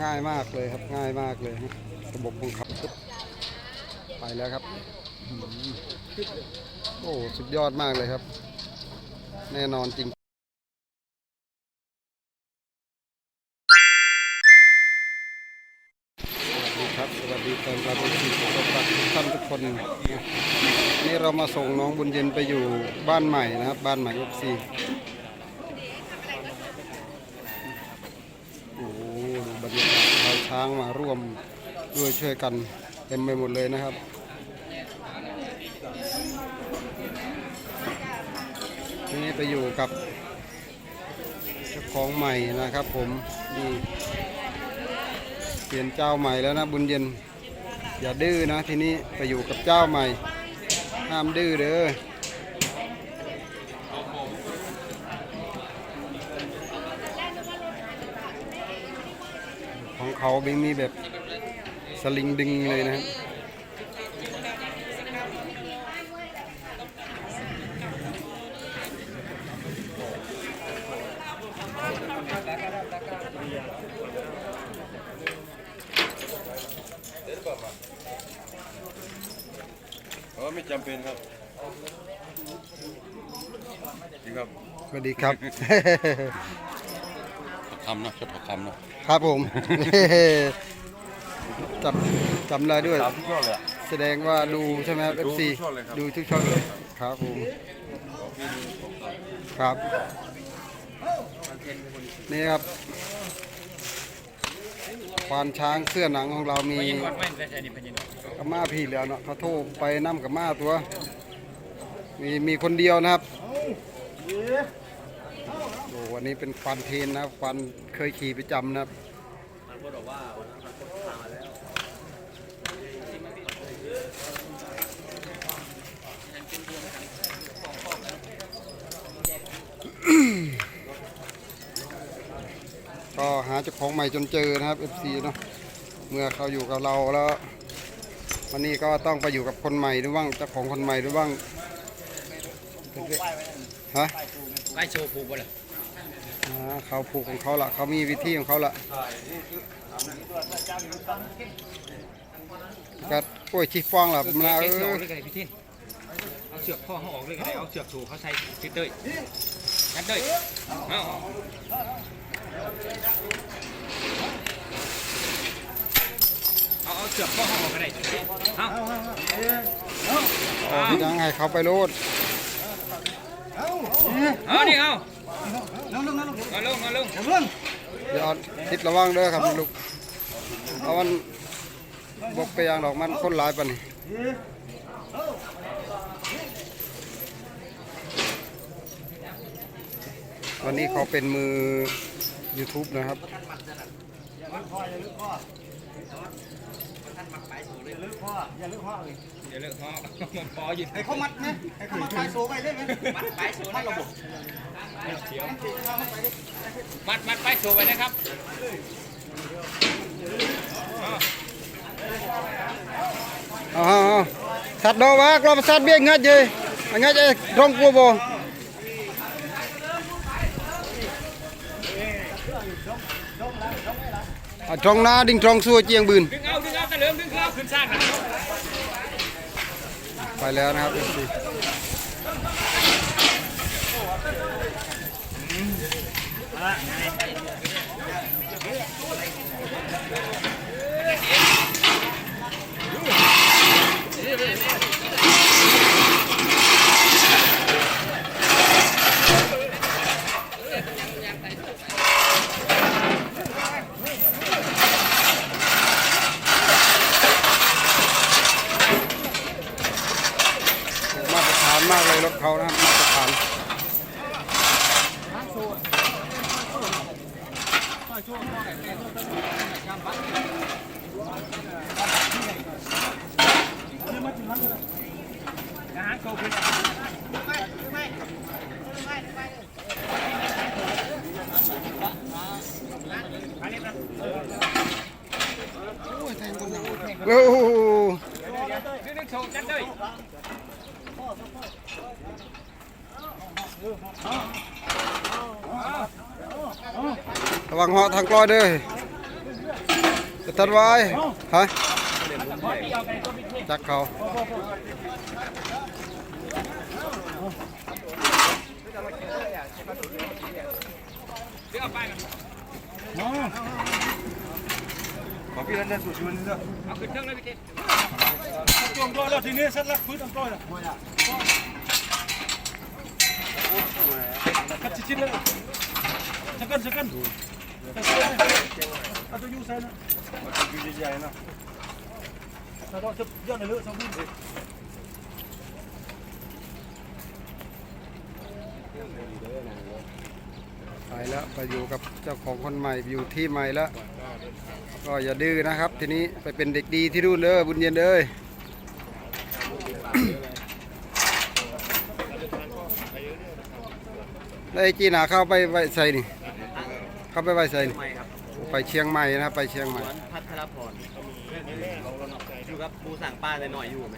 ง่ายมากเลยครับง่ายมากเลยระบบของเขาไปแล้วครับ โอ้ สุดยอดมากเลยครับ แน่นอนจริง ครับ สวัสดีแฟนคลับทุกท่านทุกคนนะนี่เรามาส่งน้องบุญเย็นไปอยู่บ้านใหม่นะครับ บ้านใหม่เอฟซีโอ้โหดูบรรยากาศชาวช้างมาร่วมด้วยช่วยกันเต็มไปหมดเลยนะครับนี่ไปอยู่กับเจ้าของใหม่นะครับผมนี่ ปลี่ยนเจ้าใหม่แล้วนะบุญเย็น อย่าดื้อนะทีนี้ไปอยู่กับเจ้าใหม่ ห้ามดื้อเด้อของเขาไม่มีแบบสลิงดึงเลยนะ ไม่จำเป็นครับจริงครับสวัสดีครับ คำนะชดคำนะครับผม จำจำได้ด้วยตามทุกช่อเลยอะ แสดงว่าดูใช่ไหมครับ ดู FC ทุกช่องเลยครับ ดูทุกช่องเลยครับผมครับ นี่ครับ ควานช้างเสื้อหนังของเรามีกับมาพี่แล้วเนาะเขาโทรไปน้ำกับมาตัว มีมีคนเดียวนะครับโอ้วันนี้เป็นควานเทนนะครันเคยขี่ประจำนะครับ ก็หาเจ้าของใหม่จนเจอนะครับ FC เนาะเมื่อเขาอยู่กับเราแล้ว วันนี้ก็ต้องไปอยู่กับคนใหม่ด้วยบ้างเจ้าของคนใหม่ด้วยบ้างฮะไล่โชว์ผูกบ่เลยอ่าเขาผูกของเขาละเขามีวิธีของเขาละก็กล้วยชีฟองล่ะมันเอาเอเอออเลยกันพี่ทินเอาเสือกพ่อเขาออกเลยกันเอาเสือกถูเขาใส่ฟิตเตอร์ยัดเลยเอา เอาเอาเสือกพ่อเขาออกกันได้เอาเอาที่ยังให้เขาไปโลดเอานี่เอาเอาลงเอาลงเอาลงเอาลงเดี๋ยวทิศระวังเด้อครับลูกเอามันบกไปยางดอกมันคนหลายปะนี่วันนี้เขาเป็นมือ YouTube นะครับอย่าเลิกพ่อมันพออยู่ให้เขามัดไหมให้เขามัดปลายโซ่ไปได้ไหมมัดไปโซ่มัดระบบเขียวมัดมัดไปโซ่ไปนะครับเอาเอาเอาสัตว์ดอกว่ากลอบสัตว์เบี้ยงัดเจงัดเจร้องกลัวบ่ อาตรงหน้าดิงจรงสัวเจียงบืน ดึงเอาดึงเอาตะเหลิมดึงเอาขึ้นสร้างนะไปแล้วนะครับ FC มาตรฐานมากเลยรถเขานะครับมาตรฐาน โอ้โห ดึงดึงโชว์จัดเลย ระวังเหาะทางกลอยเด้อจะทันไว้ฮะจักเขาขอพี่นั่นนั่นสุดชวนนี่ก็เอาขึ้นเครื่องเลยพี่เต้จงร้อยแล้วทีนี้สร็จแล้วพื้นต้องร้อยแล้วคัดชิ้นเลยสักกันสักกัน เอาตัวยูใส่นะอยู่ใหญ่ๆนะถ้าเราจะย้อนในเลือดสองพื้นไปแล้วไปอยู่กับเจ้าของคนใหม่อยู่ที่ใหม่แล้ว ก็อย่าดื้อนะครับ ทีนี้ไปเป็นเด็กดีที่นู่นเด้อบุญเย็นเด้อแล้วไอ้จีน่าเข้าไปไว้ใส่นี่ เข้าไปไว้ใส่นี่ไม่ครับไปเชียงใหม่นะครับ ไปเชียงใหม่ สวนพัทรพรอยู่กับปูสั่งป้าหน่อยๆอยู่ไหม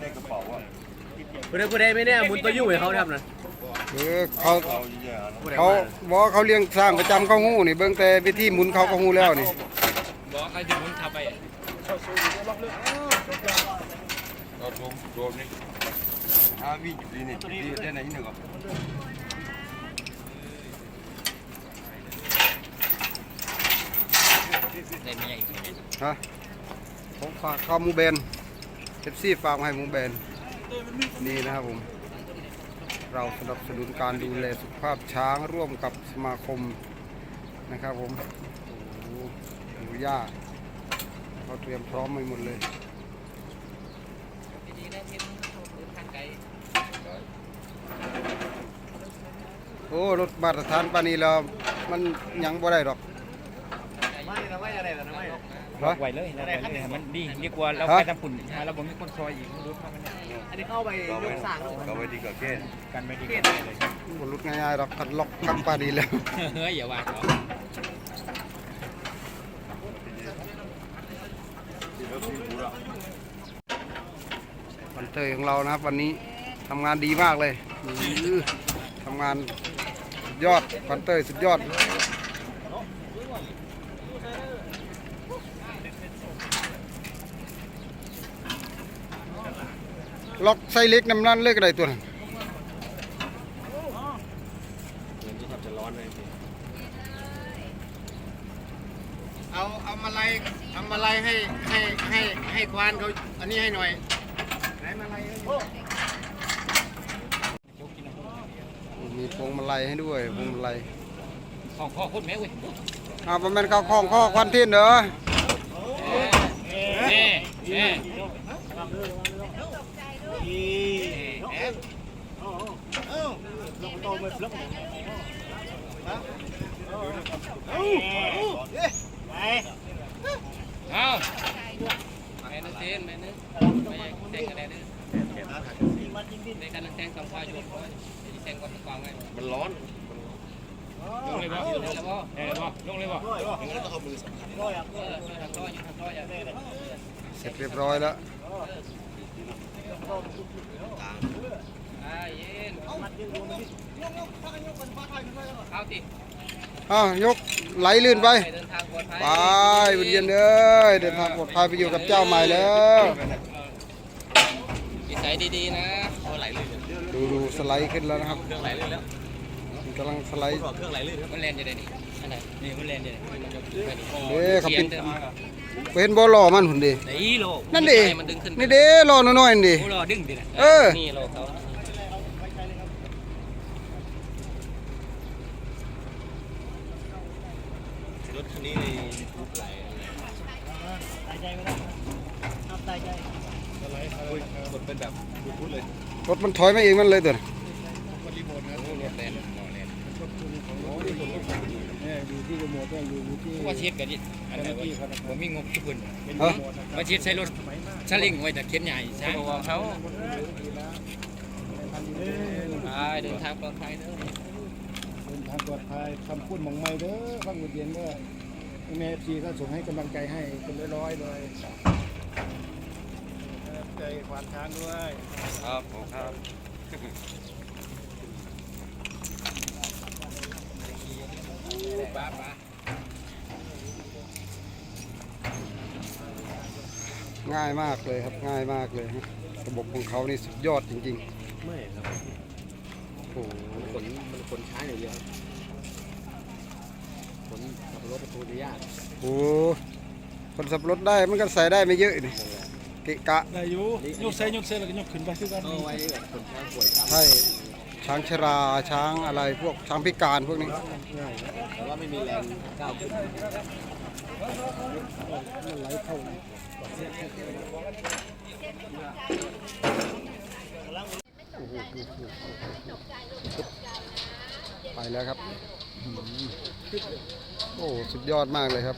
ในกระเป๋าอะผู้ใดผู้ใดไม่แน่มุนตัวอยู่ให้เขาทำนะเออเขาเอาใหญ่ๆนะเขาบอกว่าเขาเลี้ยงสร้างประจำเขาหู้นี่เบิ่งแต่วิธีหมุนเขาก็หู้แล้วนี่ บอกใครถึงมุนขับไป เราโดมโดมนี่อาวีอยู่ดีนี่ดีได้ไหนนี่หนึ่งอ่ในเมียอีกฮะผมฝากข้าวมูแบนเอฟซีฝากมาให้มูแบนนี่นะครับผม เราสนับสนุนการดูแลสุขภาพช้างร่วมกับสมาคมนะครับผมโอ้โหหมูย่า เขาเตรียมพร้อมไปหมดเลยโอ้รถมาตรฐานปานนี้แล้วมันยังบ่ได้หรอกไม่นะไม่อะไรนะไม่ฮะไหวเลยเราไหวเลยมันดีดีกว่าเราฮะไปทำฝุ่นหาเราบอกมีคนซอยอีกรู้ว่ามันเนี่ยอันนี้เข้าไปยกสั่งก็ไปดีกับแก่กันไม่ดีกันเลยบ่รุดง่ายๆหรอกกันล็อกคักปานนี้แล้ว เฮ้ยอย่าว่าเขา ที่รถพี่บูระ วัน เตยของเรานะครับ วันนี้ทำงานดีมากเลยทำงานสุดยอดวันเตยสุดยอดล็อกไซเล็กน้ำนั่นเล็กอะไรตัวนั้นเอาเอามาลัยเอามาลัยให้ให้ให้ให้ควานเขาอันนี้ให้หน่อย มาลัยมีพวงมาลัยให้ด้วยพวงมาลัยของพ่อคนแม่เว้ยอ้าวมันเป็นข้าวของข้อควันเทียนเหรอเน่เน่เอาแม่ นึกเนแม่นึกไม่แทงกันแน่นึกในการแทงสองควายอยู่แทงก่อนกวางไงมันร้อนลงเลยบ่ลงเลยบ่เออบ่ลงเลยบ่เออทางร้อยอยู่ทางร้อยอะเสร็จเรียบร้อยแล้วอ่าเย็เอาติ อ้าวยกไหลลื่นไป ไปเดินทางปลอดภัยไปบุญเย็นเด้อเดินทางปลอดภัยไปอยู่กับเจ้าใหม่แล้วนิสัยดีๆนะโอ้ไหลลื่นดูดูสไลด์ขึ้นแล้วนะครับเครื่องไหลลื่นแล้วมันกำลังสไลด์เครื่องไหลลื่นมันแลนจะได้นี่อันไหนนี่มันแลนจะได้เด้เขาเป็นเห็นบ่ล้อมันหุ่นดีไหนโลนั่นดิมันดึงขึ้นนี่เด้ล้อน้อยๆนี่ดิโอ้รอดึงดินะเออนี่โลเขา รถคันนี้ในยูทูบไหล กดเป็นแบบพูดเลยรถมันถอยมาเองมันเลยตัวน่ะรถแลนว่าเช็ดกันดิอันนี้ผมมีงบทุกคนเอ้าว่าเช็ดใช้รถสลิงไว้แต่เข็นใหญ่ใช่เขาเดินทางปลอดภัยเด้อเดินทางปลอดภัยคำพูดมองไม่เด้อฟังหมดเย็นเด้อเอ แม่ทีก็ส่งให้กำลังใจให้เป็นร้อยๆเลยใจควานช้างด้วยครับผมครับป้าป้าง่ายมากเลยครับง่ายมากเลยฮะระบบของเขานี่สุดยอดจริงไม่ครับๆโอ้โหขนมันขนช้าอย่างเดียว ขนขับรถประตูจะยากโอ้โหคนสับรถได้มันก็ใส่ได้ไม่เยอะนี่เกะกะได้อยู่ยกใส่ยกใส่แล้วก็ยกขึ้นไปคือกันเอาไว้แบบคนช้าป่วยช้าใช่ช้างชราช้างอะไรพวกช้างพิการพวกนี้แต่ว่าไม่มีแรงก้าวขึ้นมันไหลเข้าไปแล้วครับ โอ้สุดยอดมากเลยครับ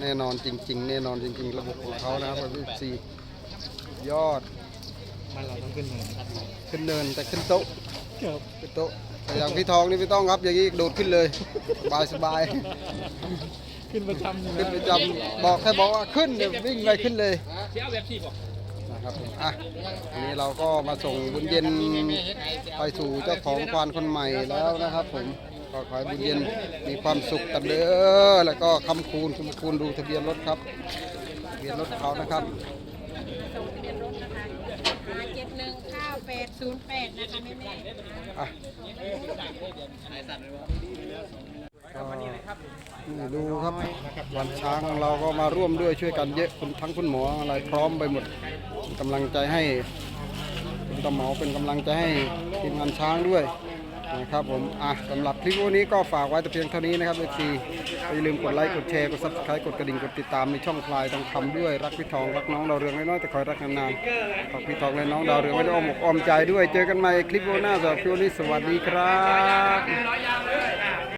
แน่นอนจริง ๆ แน่นอนจริง ๆ ระบบของเขานะครับระบบซียอดมันเราต้องขึ้นเนินขึ้นเนินแต่ขึ้นโต๊ะครับขึ้นโต๊ะแต่อย่างพี่ทองนี่ไม่ต้องครับ อย่างนี้โดดขึ้นเลยสบายสบายขึ้นประจำอยู่ขึ้นไปจำบอกแค่บอกว่าขึ้นเดี๋ยววิ่งไปขึ้นเลยเสียเอาแบบที่บอกนะครับผมอะวันนี้เราก็มาส่งบุญเย็นไปสู่เจ้าของควานคนใหม่แล้วนะครับผม ก็ขอให้บุญเย็นมีความสุขกันเด้อแล้วก็คำคูณคำคูณดูทะเบียนรถครับทะเบียนรถเขานะครับส่งทะเบียนรถนะคะเจ็ดหนึ่งเก้าแปดศูนย์แปดนะคะแม่แม่อะก็นี่ดูครับวันช้างของเราก็มาร่วมด้วยช่วยกันเยอะคุณทั้งคุณหมออะไรพร้อมไปหมดกำลังใจให้คุณตาหมอเป็นกำลังใจให้ทีมงานช้างด้วย นะครับผมอะสำหรับคลิปวันนี้ก็ฝากไว้แต่เพียงเท่านี้นะครับเอซีอย่าลืมกดไลค์กดแชร์กดซับสไครต์กดกระดิ่งกดติดตามในช่องพลายต้องทำด้วยรักพี่ทองรักน้องดาวเรืองน้อยแต่คอยรักนานๆฝากพี่ทองและน้องดาวเรืองไว้ในอ้อมอกอ้อมใจด้วย เจอกันใหม่คลิปหน้าสำหรับคลิปวันนี้สวัสดีครับ